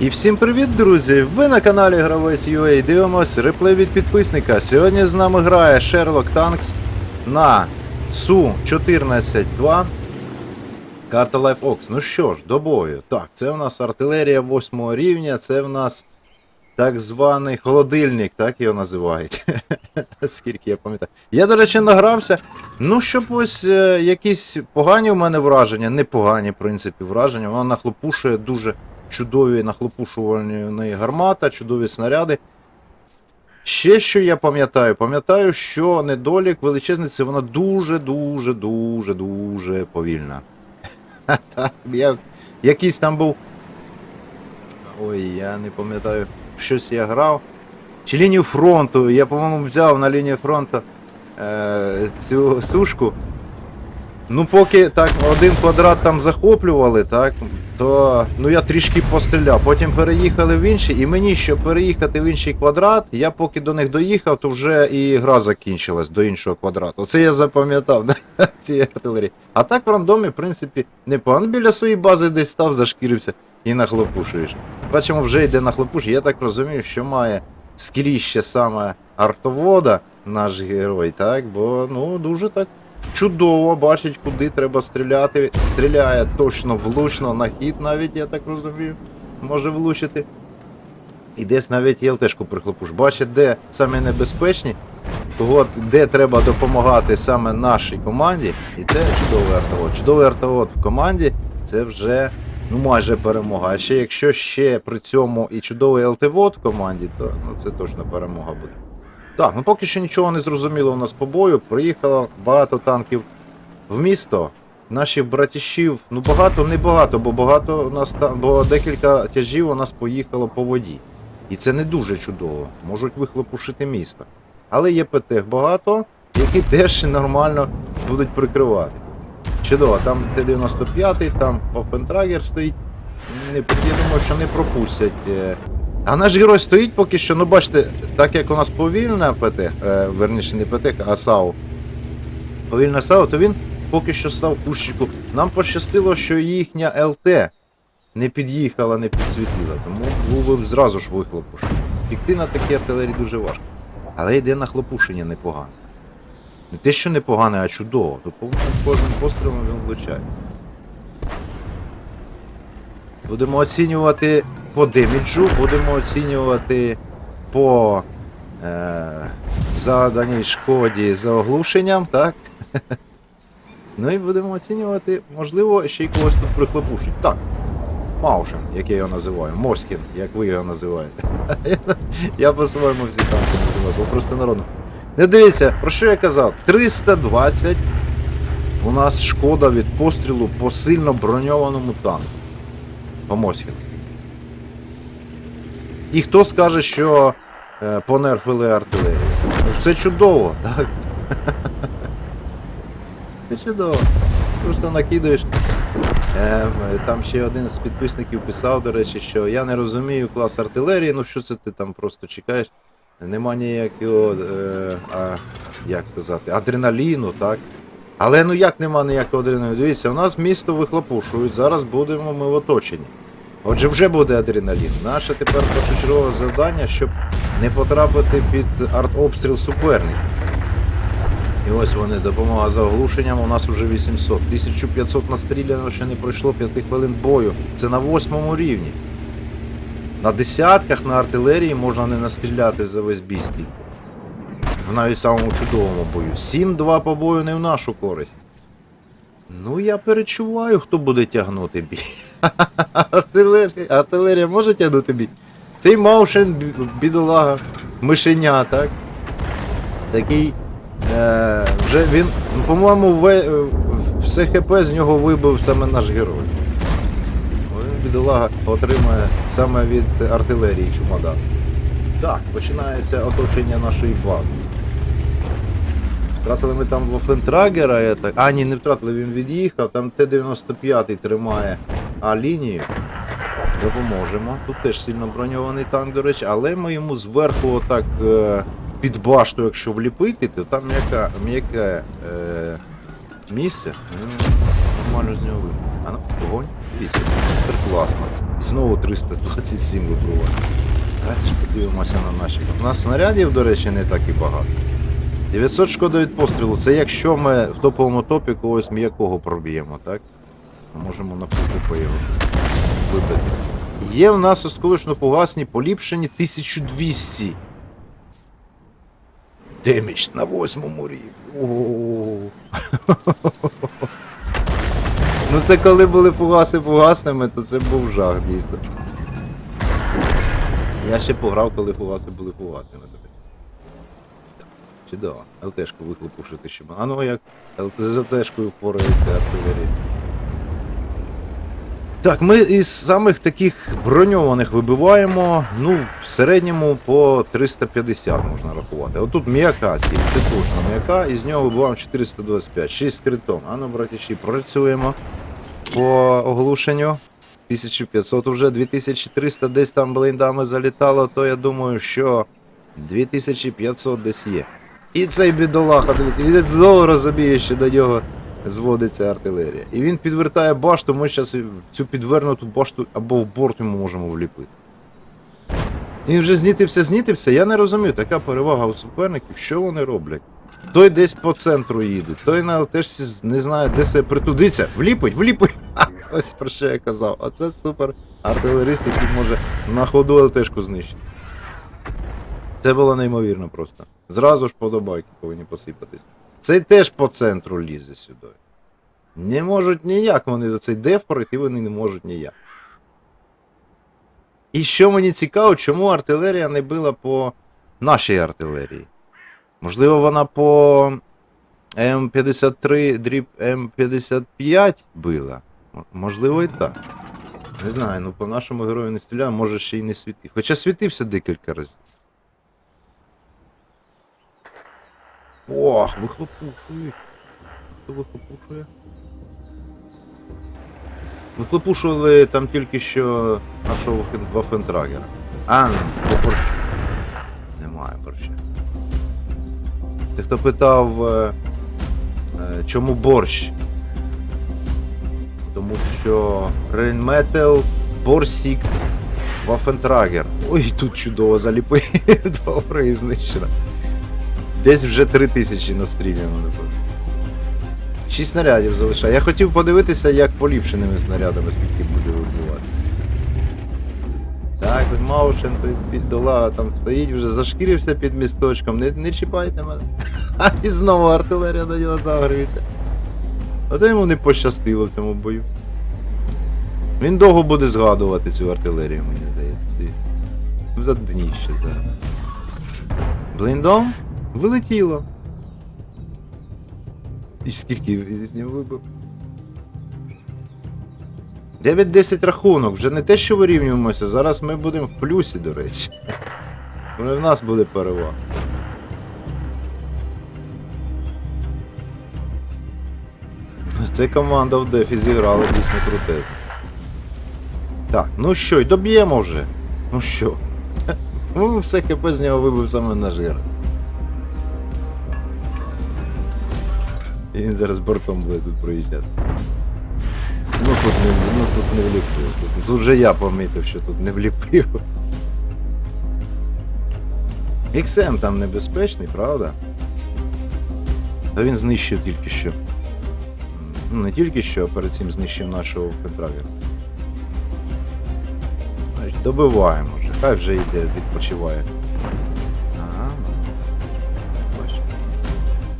І всім привіт, друзі! Ви на каналі Гравець UA дивимось реплей від підписника. Сьогодні з нами грає Sherlock Tanks на Су-14-2. Карта Life Ox. Ну що ж, до бою. Так, це в нас артилерія 8 рівня, це в нас так званий холодильник, так його називають. Скільки я пам'ятаю. Я, до речі, награвся. Ну, щоб ось е, якісь погані в мене враження, непогані, в принципі, враження. Вона нахлопушує дуже чудові нахлопушувальні гармата, чудові снаряди. Ще що я пам'ятаю, пам'ятаю, що недолік величезний, це вона дуже, дуже, дуже, повільна. Я, якийсь там був. Ой, я не пам'ятаю, щось я грав. Чи лінію фронту. Я, по-моєму, взяв на лінію фронту е, цю сушку. Ну, поки так один квадрат там захоплювали, так, то ну я трішки постріляв. Потім переїхали в інший, і мені, щоб переїхати в інший квадрат, я поки до них доїхав, то вже і гра закінчилась до іншого квадрату. Це я запам'ятав да, цієї артилерії. А так в рандомі, в принципі, непогано біля своєї бази десь став, зашкірився і нахлопушуєш. Бачимо, вже йде нахлопуш. Я так розумію, що має скріще саме артовода наш герой, так? Бо ну дуже так чудово бачить, куди треба стріляти. Стріляє точно влучно на хід, навіть, я так розумію, може влучити. І десь навіть ЄЛТшку прихлопуш. Бачить, де саме небезпечні, от, де треба допомагати саме нашій команді. І це чудовий артовод. Чудовий артовод в команді це вже ну, майже перемога. А ще якщо ще при цьому і чудовий ЛТВОД в команді, то ну, це точно перемога буде. Так, ну поки що нічого не зрозуміло у нас по бою. Приїхало багато танків в місто. Наших братішів, ну багато, не багато, бо багато у нас та- бо декілька тяжів у нас поїхало по воді. І це не дуже чудово. Можуть вихлопушити місто. Але є ПТ багато, які теж нормально будуть прикривати. Чудово, там Т-95, там Пафентрагер стоїть. Не, я думаю, що не пропустять. А наш герой стоїть поки що, ну бачите, так як у нас повільна ПТ, е, верніше не ПТ, а САУ. Повільна САУ, то він поки що став в. Нам пощастило, що їхня ЛТ не під'їхала, не підсвітліла, тому був би зразу ж вихлопуш. Пікти на такій артилерії дуже важко. Але йде на хлопушення непогано. Не те, що непогане, а чудово. То повністю кожним пострілом він влучає. Будемо оцінювати по деміджу, будемо оцінювати по е, заданій шкоді за оглушенням, так? ну і будемо оцінювати, можливо, ще й когось тут прихлопушить. Так. Маушен, як я його називаю, Москін, як ви його називаєте. я по-своєму всі танки називаю, бо просто народно. Не дивіться, про що я казав? 320 у нас шкода від пострілу по сильно броньованому танку. По Москіну. І хто скаже, що е, понерфили артилерію? Все чудово, так? Все чудово. Просто накидаєш. Е, там ще один з підписників писав, до речі, що я не розумію клас артилерії, ну що це ти там просто чекаєш? Нема ніякого, е, а, як сказати, адреналіну, так? Але ну як нема ніякого адреналіну? Дивіться, у нас місто вихлопушують, зараз будемо ми в оточенні. Отже, вже буде адреналін. Наше тепер першочергове завдання, щоб не потрапити під артобстріл суперників. І ось вони, допомога за оглушенням, у нас уже 800. 1500 настріляно, ще не пройшло 5 хвилин бою. Це на восьмому рівні. На десятках на артилерії можна не настріляти за весь бій. В навіть самому чудовому бою. 7-2 по бою не в нашу користь. Ну, я перечуваю, хто буде тягнути бій. Артилерія, артилерія може тягнути бій? Цей Маушен, бі- бідолага, мишеня, так? Такий. Е, вже він, по-моєму, ве- все ХП з нього вибив саме наш герой. Він, бідолага, отримає саме від артилерії чумодан. Так, починається оточення нашої бази. Втратили ми там Вофентрагера, я так. А, ні, не втратили, він від'їхав, там Т-95 тримає А лінію. Допоможемо. Тут теж сильно броньований танк, до речі, але ми йому зверху отак е, під башту, якщо вліпити, то там м'яка, м'яке е, місце. Нормально з нього вийде. А ну, вогонь. Супер класно. Знову 327 випробувань. Давайте подивимося на наші. У нас снарядів, до речі, не так і багато. 900 шкода від пострілу. Це якщо ми в топовому топі когось м'якого проб'ємо, так? Можемо на по його вибити. Є в нас осколочно погасні поліпшені 1200. Демідж на восьмому рівні. Ну це коли були фугаси фугасними, то це був жах, дійсно. Я ще пограв, коли фугаси були фугасними. Чудово. ЛТшку вихлопушити ще. А ну як ЛТ з ЛТшкою впорається артилерія. Так, ми із самих таких броньованих вибиваємо, ну, в середньому по 350 можна рахувати. Отут м'яка ці, це точно м'яка, і з нього вибиваємо 425, 6 критом. А ну, братіші, працюємо по оглушенню. 1500 вже 2300 десь там блиндами залітало, то я думаю, що 2500 десь є. І цей бідолаха, дивіться, знову розуміє, що до нього зводиться артилерія. І він підвертає башту, ми зараз цю підвернуту башту або в борт йому можемо вліпити. Він вже знітився, знітився, я не розумію, така перевага у суперників, що вони роблять. Той десь по центру їде, той на з- не знає, де себе притудиться. Вліпить, вліпить. Ось про що я казав. А це супер артилерист, який може на ходу ЛТшку знищити. Це було неймовірно просто. Зразу ж подобайки повинні посипатись. Цей теж по центру лізе сюди. Не можуть ніяк вони за цей деф пройти, вони не можуть ніяк. І що мені цікаво, чому артилерія не била по нашій артилерії? Можливо, вона по М53 дріб М55 била. Можливо, і так. Не знаю, ну по нашому герою не стріляю, може ще й не світив. Хоча світився декілька разів. Ох, вихлопушує. Хто вихлопушує? Вихлопушували там тільки що нашого Вафентрагера. А, ну, по борщу. Немає борща. Ти хто питав, е, е, чому борщ? Тому що Рейнметел, Борсік, Вафентрагер. Ой, тут чудово заліпив. Добре і знищено. Десь вже три тисячі настріляно, напевно. Шість снарядів залишає. Я хотів подивитися, як поліпшеними снарядами скільки буде вибивати. Так, Маушен бідолага там стоїть, вже зашкірився під місточком. Не, не чіпайте мене. А і знову артилерія на нього загрівся. А то йому не пощастило в цьому бою. Він довго буде згадувати цю артилерію, мені здається. За дніще зараз. Блиндом? Вилетіло. І скільки він з нього вибив? 9-10 рахунок, вже не те, що вирівнюємося, зараз ми будемо в плюсі, до речі. В нас буде перевага. Це команда в дефі зіграла дійсно крутезно. Так, ну що, й доб'ємо вже. Ну що? Ну, все КП з нього вибив саме на жир. І він зараз бортом буде тут проїжджати. Ну тут не, ну, тут не вліпив. Тут, тут вже я помітив, що тут не вліпив. XM там небезпечний, правда? Та він знищив тільки що. Ну, не тільки що, а перед цим знищив нашого контрагера. Добиваємо вже. Хай вже йде, відпочиває.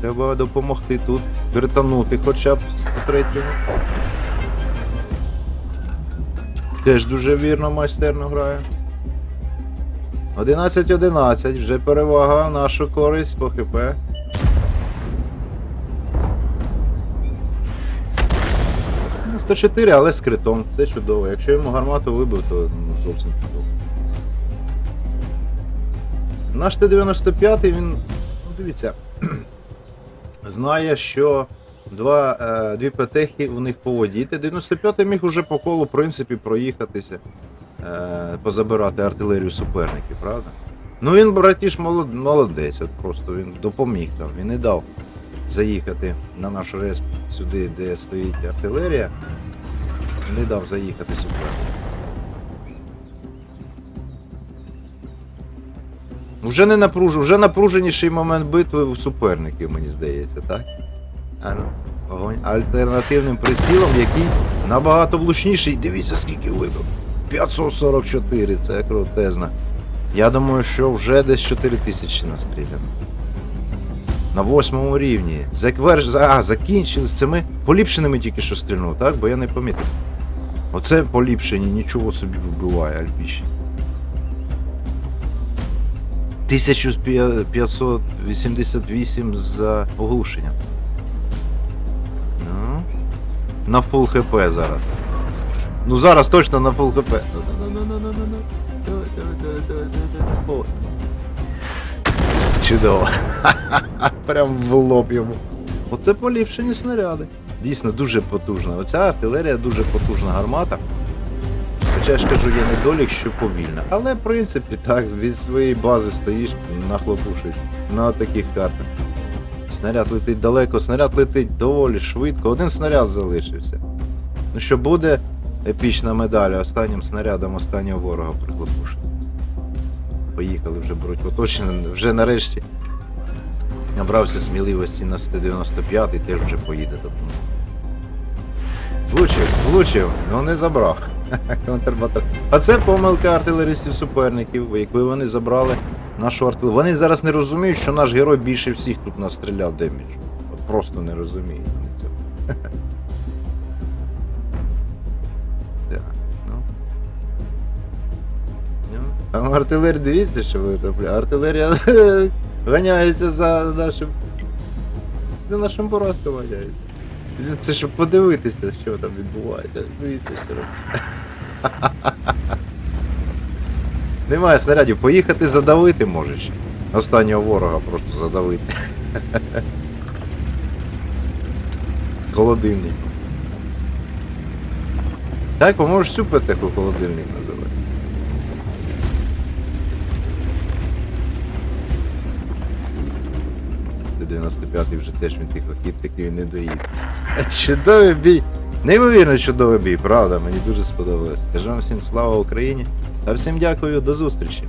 Треба допомогти тут. Вертанути хоча б з третього. Теж дуже вірно майстерно грає. 11-11, вже перевага в нашу користь по ХП. Ну, 104, але з критом. Це чудово. Якщо йому гармату вибив, то ну, зовсім чудово. Наш Т-95, він, ну дивіться, знає, що два, е, дві ПТХи у них по воді. Т-95 міг уже по колу, в принципі, проїхатися, е, позабирати артилерію суперників, правда? Ну він, братіш, молод- молодець, от просто він допоміг там, він не дав заїхати на наш респ сюди, де стоїть артилерія. Не дав заїхати суперник. Вже не напружу, вже напруженіший момент битви у суперників, мені здається, так? А ну, Огонь альтернативним прицілом, який набагато влучніший. Дивіться, скільки вибив. 544, це крутезно. Я думаю, що вже десь 4000 настріляно. На восьмому рівні. Закверш... за- А, закінчились. Це ми поліпшеними тільки що стрільнув, так? Бо я не помітив. Оце поліпшені, нічого собі вибиває альпіші. 1588 за оглушення. Ну, на фул хп зараз. Ну зараз точно на фул хп. Чудово. Прям в лоб йому. Оце поліпшені снаряди. Дійсно дуже потужна. Оця артилерія дуже потужна гармата. Я ж кажу, є недолік, що повільна. Але в принципі так, від своєї бази стоїш, нахлопушиш на таких картах. Снаряд летить далеко, снаряд летить доволі швидко. Один снаряд залишився. Ну що буде епічна медаль останнім снарядом останнього ворога приклопушити. Поїхали вже беруть оточення, вже нарешті набрався сміливості на 195 і теж вже поїде допомогти. Влучив, влучив, ну не забрав. Контрбатар. А це помилка артилеристів суперників, якби вони забрали нашу артилерію. Вони зараз не розуміють, що наш герой більше всіх тут настріляв деміджу. От Просто не розуміють вони цього. Ну. Ну, Там артилерія, дивіться, що витопля. Артилерія ганяється за нашим. За нашим поразком ганяється. Це щоб подивитися, що там відбувається. Дивіться, що робиться. Немає снарядів, поїхати задавити можеш. Останнього ворога просто задавити. Холодильник. Так, поможеш всю петеху холодильник називати. 95-й вже теж він тих хід такий не доїде. Чудовий бій. Неймовірно чудовий бій, правда, мені дуже сподобалось. Кажу вам всім слава Україні та всім дякую, до зустрічі.